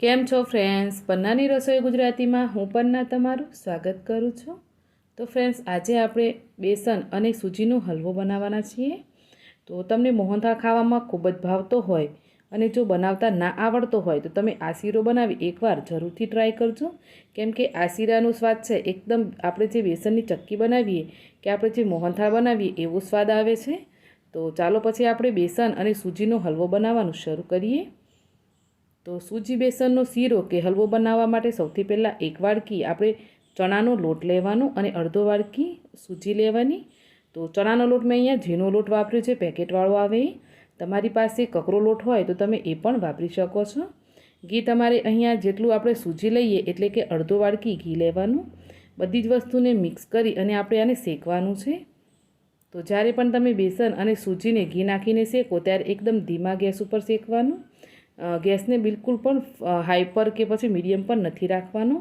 કેમ છો ફ્રેન્ડ્સ પન્નાની રસોઈ ગુજરાતીમાં હું પન્ના તમારું સ્વાગત કરું છું. તો ફ્રેન્ડ્સ આજે આપણે બેસન અને સૂજીનો હલવો બનાવવાના છીએ. તો તમને મોહનથાળ ખાવામાં ખૂબ જ ભાવતો હોય અને જો બનાવતા ના આવડતો હોય તો તમે આ શીરો બનાવી એકવાર જરૂરથી ટ્રાય કરજો. કેમ કે આ સ્વાદ છે, એકદમ આપણે જે બેસનની ચક્કી બનાવીએ કે આપણે જે મોહનથાળ બનાવીએ એવો સ્વાદ આવે છે. તો ચાલો પછી આપણે બેસન અને સૂજીનો હલવો બનાવવાનું શરૂ કરીએ. તો સૂજી બેસનનો શીરો કે હલવો બનાવવા માટે સૌથી પહેલાં એક વાડકી આપણે ચણાનો લોટ લેવાનો અને અડધો વાડકી સૂજી લેવાની. તો ચણાનો લોટ મેં અહીંયા ઝીનો લોટ વાપર્યો છે, પેકેટવાળો આવે તમારી પાસે કકરો લોટ હોય તો તમે એ પણ વાપરી શકો છો. ઘી તમારે અહીંયા જેટલું આપણે સૂજી લઈએ એટલે કે અડધો વાડકી ઘી લેવાનું. બધી જ વસ્તુને મિક્સ કરી અને આપણે આને શેકવાનું છે. તો જ્યારે પણ તમે બેસન અને સૂજીને ઘી નાખીને શેકો, ત્યારે એકદમ ધીમા ગેસ ઉપર શેકવાનું. ગેસને બિલકુલ પણ હાઈ પર કે પછી મીડિયમ પર નથી રાખવાનો.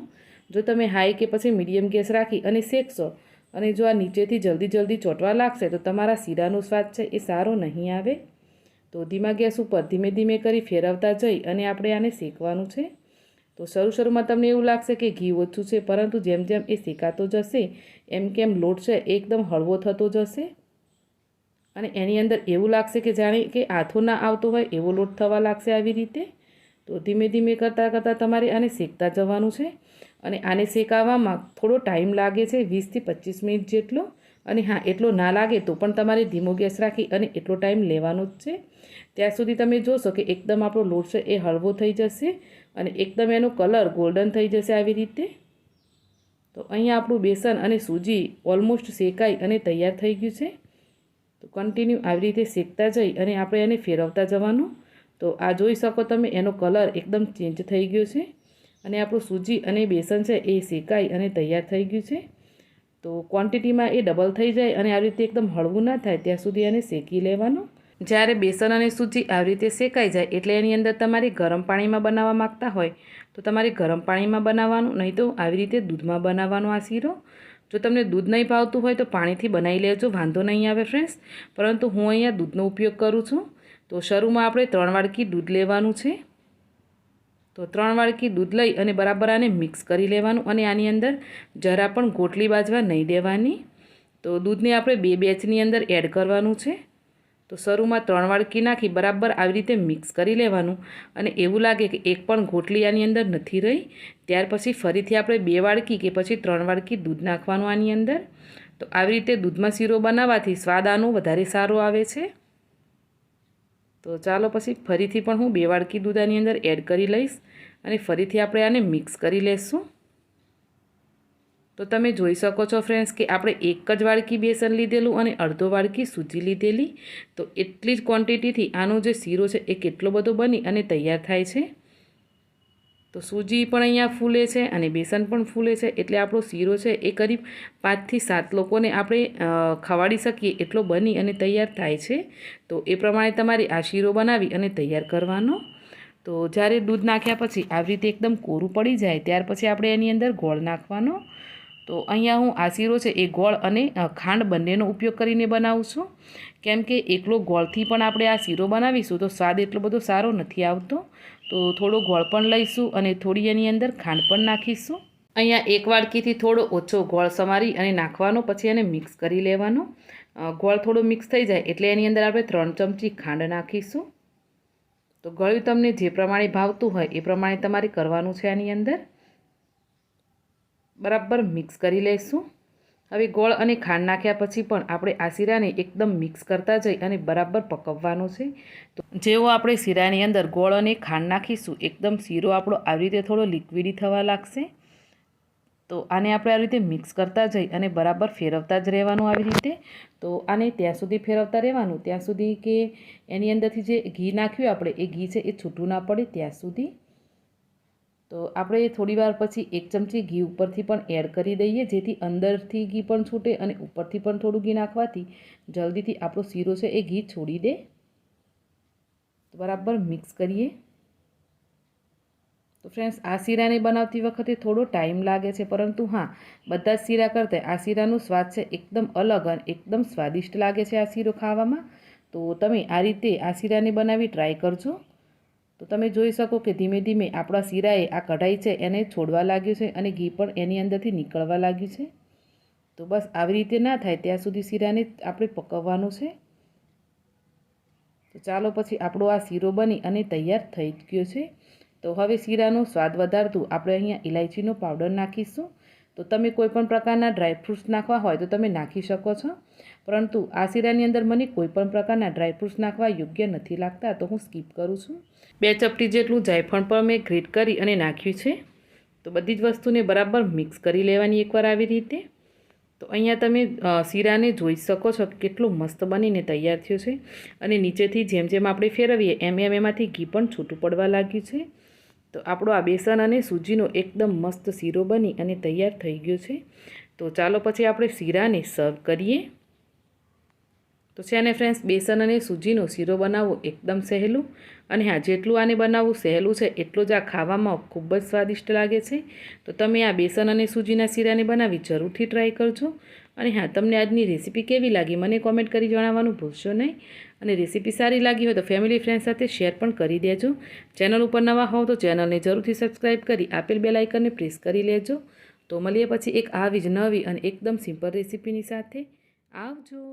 જો તમે હાઈ કે પછી મીડિયમ ગેસ રાખી અને શેકશો અને જો આ નીચેથી જલ્દી જલ્દી ચોંટવા લાગશે, તો તમારા શીરાનો સ્વાદ છે એ સારો નહીં આવે. તો ધીમા ગેસ ઉપર ધીમે ધીમે કરી ફેરવતા જઈ અને આપણે આને શેકવાનું છે. તો શરૂ શરૂમાં તમને એવું લાગશે કે ઘી ઓછું છે, પરંતુ જેમ જેમ એ શેકાતો જશે, એમ કેમ લોટ છે, એકદમ હળવો થતો જશે. અને એની અંદર એવું લાગશે કે જાણે કે આથો ના આવતો હોય, એવો લોટ થવા લાગશે આવી રીતે. તો ધીમે ધીમે કરતાં કરતાં તમારે આને શેકતા જવાનું છે. અને આને શેકાવામાં થોડો ટાઈમ લાગે છે વીસથી પચીસ મિનિટ જેટલો. અને હા, એટલો ના લાગે તો પણ તમારે ધીમો ગેસ રાખી અને એટલો ટાઈમ લેવાનો જ છે. ત્યાં સુધી તમે જોશો કે એકદમ આપણો લોટ છે એ હળવો થઈ જશે અને એકદમ એનો કલર ગોલ્ડન થઈ જશે આવી રીતે. તો અહીંયા આપણું બેસન અને સૂજી ઓલમોસ્ટ શેકાઈ અને તૈયાર થઈ ગયું છે. તો કન્ટિન્યુ આવી રીતે શેકતા જઈ અને આપણે એને ફેરવતા જવાનું. તો આ જોઈ શકો તમે, એનો કલર એકદમ ચેન્જ થઈ ગયો છે. અને આપણું સૂજી અને બેસન છે એ શેકાઈ અને તૈયાર થઈ ગયું છે. તો ક્વોન્ટિટીમાં એ ડબલ થઈ જાય અને આવી રીતે એકદમ હળવું ના થાય, ત્યાં સુધી એને શેકી લેવાનું. જ્યારે બેસન અને સૂજી આવી રીતે શેકાઈ જાય, એટલે એની અંદર તમારે ગરમ પાણીમાં બનાવવા માગતા હોય, તો તમારે ગરમ પાણીમાં બનાવવાનું, નહીં તો આવી રીતે દૂધમાં બનાવવાનો આ શીરો. જો તમને દૂધ નહીં ભાવતું હોય તો પાણીથી બનાવી લેજો, વાંધો નહીં આવે ફ્રેન્ડ્સ પરંતુ હું અહીંયા દૂધનો ઉપયોગ કરું છું. તો શરૂમાં આપણે ત્રણ વાડકી દૂધ લેવાનું છે. તો ત્રણ વાડકી દૂધ લઈ અને બરાબર આને મિક્સ કરી લેવાનું અને આની અંદર જરા પણ ગોટલી બાજવા નહીં દેવાની. તો દૂધને આપણે બે બેચની અંદર એડ કરવાનું છે. તો શરૂમાં ત્રણ વાડકી નાખી બરાબર આવી રીતે મિક્સ કરી લેવાનું અને એવું લાગે કે એક પણ ગોટલી આની અંદર નથી રહી. ત્યાર પછી ફરીથી આપણે બે વાડકી કે પછી ત્રણ વાડકી દૂધ નાખવાનું આની અંદર. તો આવી રીતે દૂધમાં શીરો બનાવવાથી સ્વાદ આનો વધારે સારો આવે છે. તો ચાલો પછી ફરીથી પણ હું બે વાડકી દૂધ આની અંદર એડ કરી લઈશ અને ફરીથી આપણે આને મિક્સ કરી લઈશું તો તમે જોઈ શકો છો ફ્રેન્ડ્સ કે આપણે એક જ વાડકી બેસન લીધેલું અને અડધો વાડકી સૂજી લીધેલી. તો એટલી જ ક્વોન્ટિટીથી આનો જે શીરો છે એ કેટલો બધો બની અને તૈયાર થાય છે. તો સૂજી પણ અહીંયા ફૂલે છે અને બેસન પણ ફૂલે છે એટલે આપણો શીરો છે એ કરીબ પાંચથી સાત લોકોને આપણે ખવાડી શકીએ એટલો બની અને તૈયાર થાય છે. તો એ પ્રમાણે તમારે આ શીરો બનાવી અને તૈયાર કરવાનો. તો જ્યારે દૂધ નાખ્યા પછી આવી રીતે એકદમ કોરું પડી જાય, ત્યાર પછી આપણે એની અંદર ગોળ નાખવાનો. તો અહીંયા હું આ શીરો છે એ ગોળ અને ખાંડ બંનેનો ઉપયોગ કરીને બનાવું છું. કેમ કે એકલો ગોળથી પણ આપણે આ શીરો બનાવીશું તો સ્વાદ એટલો બધો સારો નથી આવતો. તો થોડો ગોળ પણ લઈશું અને થોડી એની અંદર ખાંડ પણ નાખીશું. અહીંયા એક વાડકીથી થોડો ઓછો ગોળ સમારી અને નાખવાનો, પછી એને મિક્સ કરી લેવાનો. ગોળ થોડો મિક્સ થઈ જાય એટલે એની અંદર આપણે ત્રણ ચમચી ખાંડ નાખીશું. તો ગળ્યું તમને જે પ્રમાણે ભાવતું હોય એ પ્રમાણે તમારે કરવાનું છે આની અંદર. બરાબર મિક્સ કરી લઈશું હવે ગોળ અને ખાંડ નાખ્યા પછી પણ આપણે આ શીરાને એકદમ મિક્સ કરતા જઈ અને બરાબર પકવવાનું છે. તો જેવો આપણે શીરાની અંદર ગોળ અને ખાંડ નાખીશું, એકદમ શીરો આપણો આવી રીતે થોડો લિક્વિડી થવા લાગશે. તો આને આપણે આવી રીતે મિક્સ કરતા જઈ અને બરાબર ફેરવતા જ રહેવાનું આવી રીતે. તો આને ત્યાં સુધી ફેરવતા રહેવાનું. ત્યાં સુધી કે એની અંદરથી જે ઘી નાખ્યું આપણે, એ ઘી છે એ છૂટું ના પડે ત્યાં સુધી. તો આપણે થોડીવાર પછી એક ચમચી ઘી ઉપરથી પણ એડ કરી દઈએ, જેથી અંદરથી ઘી પણ છૂટે અને ઉપરથી પણ થોડું ઘી નાખવાથી જલ્દીથી આપણો શીરો છે એ ઘી છોડી દે. બરાબર મિક્સ કરીએ. તો ફ્રેન્ડ્સ, આ શીરાને બનાવતી વખતે થોડો ટાઈમ લાગે છે, પરંતુ હા, બધા જ શીરા કરતાં આ શીરાનો સ્વાદ છે એકદમ અલગ અને એકદમ સ્વાદિષ્ટ લાગે છે આ શીરો ખાવામાં. તો તમે આ રીતે આ શીરાને બનાવી ટ્રાય કરજો. તો તમે જોઈ શકો કે ધીમે ધીમે આપણા શીરાએ આ કઢાઈ છે, એને છોડવા લાગ્યું છે અને ઘી પણ એની અંદરથી નીકળવા લાગ્યું છે. તો બસ આવી રીતે ના થાય ત્યાં સુધી શીરાને આપણે પકવવાનું છે. તો ચાલો પછી આપણો આ શીરો બની અને તૈયાર થઈ ગયો છે. તો હવે શીરાનો સ્વાદ વધારતું આપણે અહીંયા ઇલાયચીનો પાવડર નાખીશું. તો તમે કોઈ પણ પ્રકારના ડ્રાયફ્રૂટ્સ નાખવા હોય તો તમે નાખી શકો છો. પરંતુ આ શીરાની અંદર મને કોઈ પણ પ્રકારના ડ્રાયફ્રૂટ્સ નાખવા યોગ્ય નથી લાગતા, તો હું સ્કીપ કરું છું. બે ચપટી જેટલું જાયફળ પણ મેં ગ્રેટ કરી અને નાખ્યું છે. તો બધી જ વસ્તુને બરાબર મિક્સ કરી લેવાની એકવાર આવી રીતે. તો અહીંયા તમે શીરાને જોઈ શકો છો કેટલું મસ્ત બનીને તૈયાર થયો છે. અને નીચેથી જેમ જેમ આપણે ફેરવીએ એમ એમ એમાંથી ઘી પણ છૂટું પડવા લાગ્યું છે. તો આપણો આ બેસન અને સૂજીનો એકદમ મસ્ત શીરો બની અને તૈયાર થઈ ગયો છે. તો ચાલો પછી આપણે શીરાને સર્વ કરીએ. તો છે ને ફ્રેન્ડ્સ બેસન અને સૂજીનો શીરો બનાવવો એકદમ સહેલું અને હા, જેટલું આને બનાવવું સહેલું છે, એટલું જ આ ખાવામાં ખૂબ જ સ્વાદિષ્ટ લાગે છે. તો તમે આ બેસન અને સૂજીના શીરાને બનાવી જરૂરથી ટ્રાય કરજો. અને હા, તમને આજની રેસીપી કેવી લાગી મને કોમેન્ટ કરી જણાવવાનું ભૂલશો નહીં. અને રેસીપી સારી લાગી હોય તો ફેમિલી ફ્રેન્ડ સાથે શેર પણ કરી દેજો. ચેનલ ઉપર નવા હોવ તો ચેનલને જરૂરથી સબસ્ક્રાઈબ કરી આપેલ બે લાઇકનને પ્રેસ કરી લેજો. તો મળીએ પછી એક આવી જ નવી અને એકદમ સિમ્પલ રેસીપીની સાથે. આવજો.